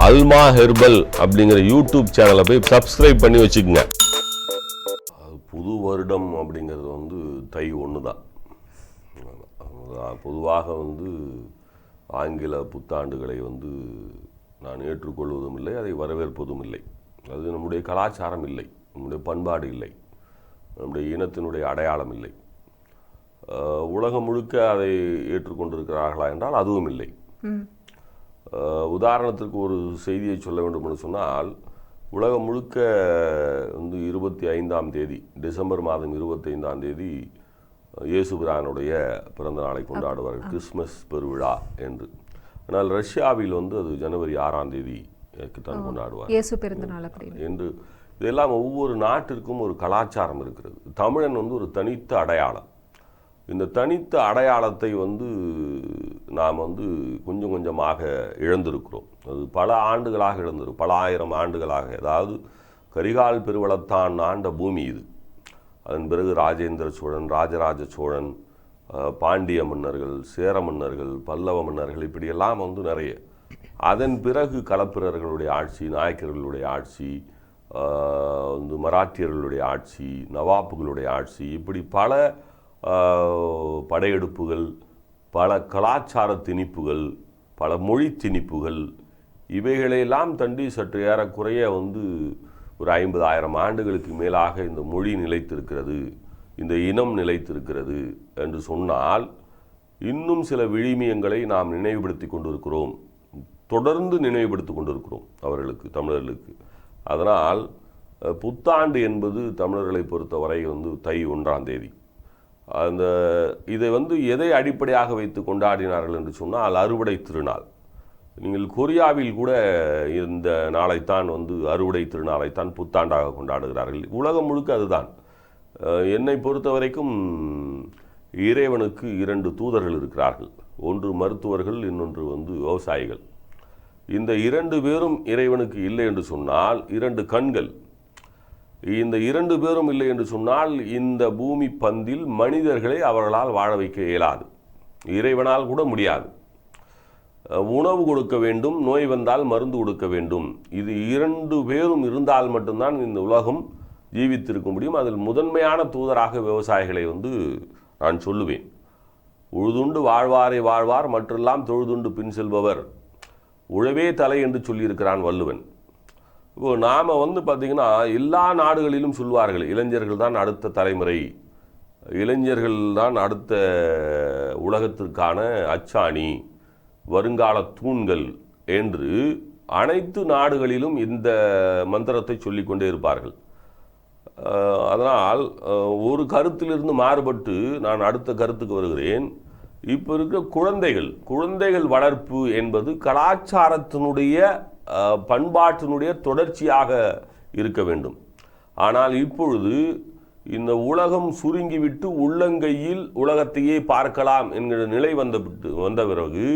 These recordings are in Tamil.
அல்மா ஹெர்பல் அப்படிங்கிற யூடியூப் சேனலை போய் சப்ஸ்கிரைப் பண்ணி வச்சுக்கோங்க. அது புது வருடம் அப்படிங்கிறது வந்து தை ஒன்று தான் பொதுவாக வந்து ஆங்கில புத்தாண்டுகளை வந்து நான் ஏற்றுக்கொள்வதும் இல்லை அதை வரவேற்பதும் இல்லை. அது நம்முடைய கலாச்சாரம் இல்லை நம்முடைய பண்பாடு இல்லை நம்முடைய இனத்தினுடைய அடையாளம் இல்லை. உலகம் முழுக்க அதை ஏற்றுக்கொண்டிருக்கிறார்களா என்றால் அதுவும் இல்லை. உதாரணத்திற்கு ஒரு செய்தியை சொல்ல வேண்டும் என்று சொன்னால் உலகம் முழுக்க வந்து இருபத்தி ஐந்தாம் தேதி டிசம்பர் மாதம் இருபத்தைந்தாம் தேதி இயேசு பிரானுடைய பிறந்த நாளை கொண்டாடுவார்கள் கிறிஸ்மஸ் பெருவிழா என்று. ஆனால் ரஷ்யாவில் வந்து அது ஜனவரி ஆறாம் தேதி தான் கொண்டாடுவார் இயேசு பிறந்த நாள் அப்படின்னு என்று. இதெல்லாம் ஒவ்வொரு நாட்டிற்கும் ஒரு கலாச்சாரம் இருக்கிறது. தமிழன் வந்து ஒரு தனித்த அடையாளம். இந்த தனித்த அடையாளத்தை வந்து நாம் வந்து கொஞ்சம் கொஞ்சமாக இழந்திருக்கிறோம். அது பல ஆண்டுகளாக இழந்திருக்கும். பல ஆயிரம் ஆண்டுகளாக. அதாவது கரிகால் பெருவளத்தான் ஆண்ட பூமி இது. அதன் பிறகு ராஜேந்திர சோழன் ராஜராஜ சோழன் பாண்டிய மன்னர்கள் சேர மன்னர்கள் பல்லவ மன்னர்கள் இப்படியெல்லாம் வந்து நிறைய. அதன் பிறகு களப்பிரர்களுடைய ஆட்சி நாயக்கர்களுடைய ஆட்சி வந்து மராட்டியர்களுடைய ஆட்சி நவாப்புகளுடைய ஆட்சி இப்படி பல படையெடுப்புகள் பல கலாச்சார திணிப்புகள் பல மொழி திணிப்புகள் இவைகளையெல்லாம் தண்டி சற்று ஏறக்குறைய வந்து ஒரு ஐம்பதாயிரம் ஆண்டுகளுக்கு மேலாக இந்த மொழி நிலைத்திருக்கிறது இந்த இனம் நிலைத்திருக்கிறது என்று சொன்னால் இன்னும் சில விழுமியங்களை நாம் நினைவுபடுத்தி கொண்டிருக்கிறோம். தொடர்ந்து நினைவுபடுத்தி கொண்டிருக்கிறோம் அவர்களுக்கு தமிழர்களுக்கு. அதனால் புத்தாண்டு என்பது தமிழர்களை பொறுத்தவரை வந்து தை ஒன்றாம் தேதி. அந்த இதை வந்து எதை அடிப்படையாக வைத்து கொண்டாடினார்கள் என்று சொன்னால் அறுவடை திருநாள். நீங்கள் கொரியாவில் கூட இந்த நாளைத்தான் வந்து அறுவடை திருநாளைத்தான் புத்தாண்டாக கொண்டாடுகிறார்கள். உலகம் முழுக்க அதுதான். என்னை பொறுத்த வரைக்கும் இறைவனுக்கு இரண்டு தூதர்கள் இருக்கிறார்கள். ஒன்று மருத்துவர்கள் இன்னொன்று வந்து விவசாயிகள். இந்த இரண்டு பேரும் இறைவனுக்கு இல்லை என்று சொன்னால் இரண்டு கண்கள் இந்த இரண்டு பேரும் இல்லை என்று சொன்னால் இந்த பூமி பந்தில் மனிதர்களை அவர்களால் வாழ வைக்க இயலாது. இறைவனால் கூட முடியாது. உணவு கொடுக்க வேண்டும் நோய் வந்தால் மருந்து கொடுக்க வேண்டும். இது இரண்டு பேரும் இருந்தால் மட்டும்தான் இந்த உலகம் ஜீவித்திருக்க முடியும். அதில் முதன்மையான தூதராக விவசாயிகளை வந்து நான் சொல்லுவேன். உழுதுண்டு வாழ்வாரை வாழ்வார் மற்றெல்லாம் தொழுதுண்டு பின் செல்பவர். உழவே தலை என்று சொல்லியிருக்கிறான் வள்ளுவன். இப்போ நாம் வந்து பார்த்திங்கன்னா எல்லா நாடுகளிலும் சொல்வார்கள் இளைஞர்கள் தான் அடுத்த தலைமுறை. இளைஞர்கள் தான் அடுத்த உலகத்திற்கான அச்சாணி வருங்கால தூண்கள் என்று அனைத்து நாடுகளிலும் இந்த மந்திரத்தை சொல்லிக்கொண்டே இருப்பார்கள். அதனால் ஒரு கருத்திலிருந்து மாறுபட்டு நான் அடுத்த கருத்துக்கு வருகிறேன். இப்போ இருக்கிற குழந்தைகள் குழந்தைகள் வளர்ப்பு என்பது கலாச்சாரத்தினுடைய பண்பாட்டினுடைய தொடர்ச்சியாக இருக்க வேண்டும். ஆனால் இப்பொழுது இந்த உலகம் சுருங்கிவிட்டு உள்ளங்கையில் உலகத்தையே பார்க்கலாம் என்கிற நிலை வந்த வந்த பிறகு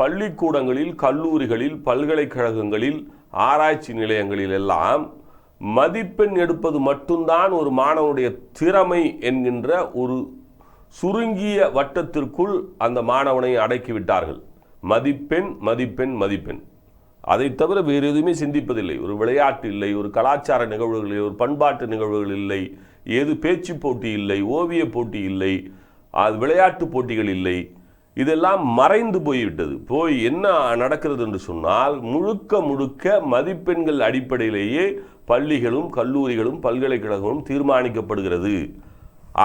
பள்ளிக்கூடங்களில் கல்லூரிகளில் பல்கலைக்கழகங்களில் ஆராய்ச்சி நிலையங்களில் எல்லாம் மதிப்பெண் எடுப்பது மட்டும்தான் ஒரு மாணவனுடைய திறமை என்கின்ற ஒரு சுருங்கிய வட்டத்திற்குள் அந்த மாணவனை அடக்கி விட்டார்கள். மதிப்பெண் மதிப்பெண் மதிப்பெண். அதை தவிர வேறு எதுவுமே சிந்திப்பதில்லை. ஒரு விளையாட்டு இல்லை ஒரு கலாச்சார நிகழ்வுகள் இல்லை ஒரு பண்பாட்டு நிகழ்வுகள் இல்லை ஏது பேச்சு போட்டி இல்லை ஓவிய போட்டி இல்லை அது விளையாட்டு போட்டிகள் இல்லை. இதெல்லாம் மறைந்து போய்விட்டது. போய் என்ன நடக்கிறது என்று சொன்னால் முழுக்க முழுக்க மதிப்பெண்கள் அடிப்படையிலேயே பள்ளிகளும் கல்லூரிகளும் பல்கலைக்கழகமும் தீர்மானிக்கப்படுகிறது.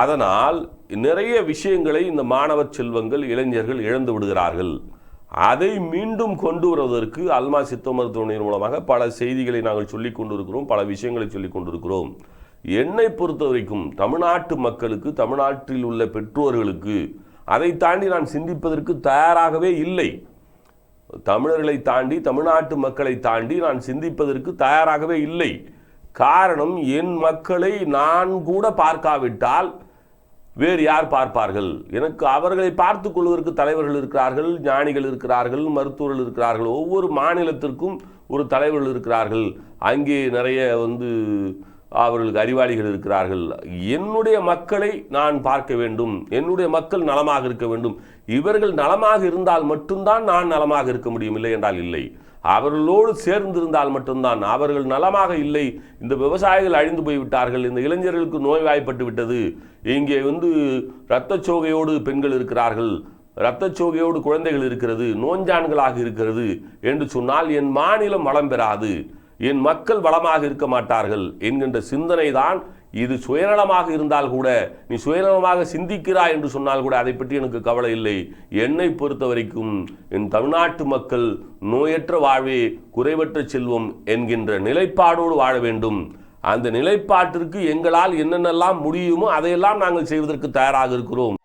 அதனால் நிறைய விஷயங்களை இந்த மாணவ செல்வங்கள் இளைஞர்கள் இழந்து விடுகிறார்கள். அதை மீண்டும் கொண்டு வருவதற்கு அல்மா சித்த மருத்துவமனையின் மூலமாக பல செய்திகளை நாங்கள் சொல்லிக் கொண்டிருக்கிறோம் பல விஷயங்களை சொல்லிக் கொண்டிருக்கிறோம். என்னை பொறுத்த வரைக்கும் தமிழ்நாட்டு மக்களுக்கு தமிழ்நாட்டில் உள்ள பெற்றோர்களுக்கு அதை தாண்டி நான் சிந்திப்பதற்கு தயாராகவே இல்லை. தமிழர்களை தாண்டி தமிழ்நாட்டு மக்களை தாண்டி நான் சிந்திப்பதற்கு தயாராகவே இல்லை. காரணம் என் மக்களை நான் கூட பார்க்காவிட்டால் வேறு யார் பார்ப்பார்கள்? எனக்கு அவர்களை பார்த்து கொள்வதற்கு தலைவர்கள் இருக்கிறார்கள் ஞானிகள் இருக்கிறார்கள் மருத்துவர்கள் இருக்கிறார்கள். ஒவ்வொரு மாநிலத்திற்கும் ஒரு தலைவர்கள் இருக்கிறார்கள். அங்கே நிறைய வந்து அவர்களுக்கு அறிவாளிகள் இருக்கிறார்கள். என்னுடைய மக்களை நான் பார்க்க வேண்டும். என்னுடைய மக்கள் நலமாக இருக்க வேண்டும். இவர்கள் நலமாக இருந்தால் மட்டும்தான் நான் நலமாக இருக்க முடியும். இல்லை என்றால் இல்லை. அவர்களோடு சேர்ந்திருந்தால் மட்டும்தான் அவர்கள் நலமாக இல்லை. இந்த விவசாயிகள் அழிந்து போய்விட்டார்கள். இந்த இளைஞர்களுக்கு நோய்வாய்ப்பட்டு விட்டது. இங்கே வந்து இரத்தச்சோகையோடு பெண்கள் இருக்கிறார்கள். இரத்தச்சோகையோடு குழந்தைகள் இருக்கிறது. நோஞ்சான்களாக இருக்கிறது என்று சொன்னால் என் மாநிலம் வளம் பெறாது. என் மக்கள் வளமாக இருக்க மாட்டார்கள் என்கின்ற சிந்தனை தான் இது சுயநலமாக இருந்தால் கூட நீ சுயநலமாக சிந்திக்கிறாய் என்று சொன்னால் கூட அதை பற்றி எனக்கு கவலை இல்லை. என்னை பொறுத்த வரைக்கும் என் தமிழ்நாட்டு மக்கள் நோயற்ற வாழ்வே குறைவற்ற செல்வம் என்கின்ற நிலைப்பாடோடு வாழ வேண்டும். அந்த நிலைப்பாட்டிற்கு எங்களால் என்னென்னலாம் முடியுமோ அதையெல்லாம் நாங்கள் செய்வதற்கு தயாராக இருக்கிறோம்.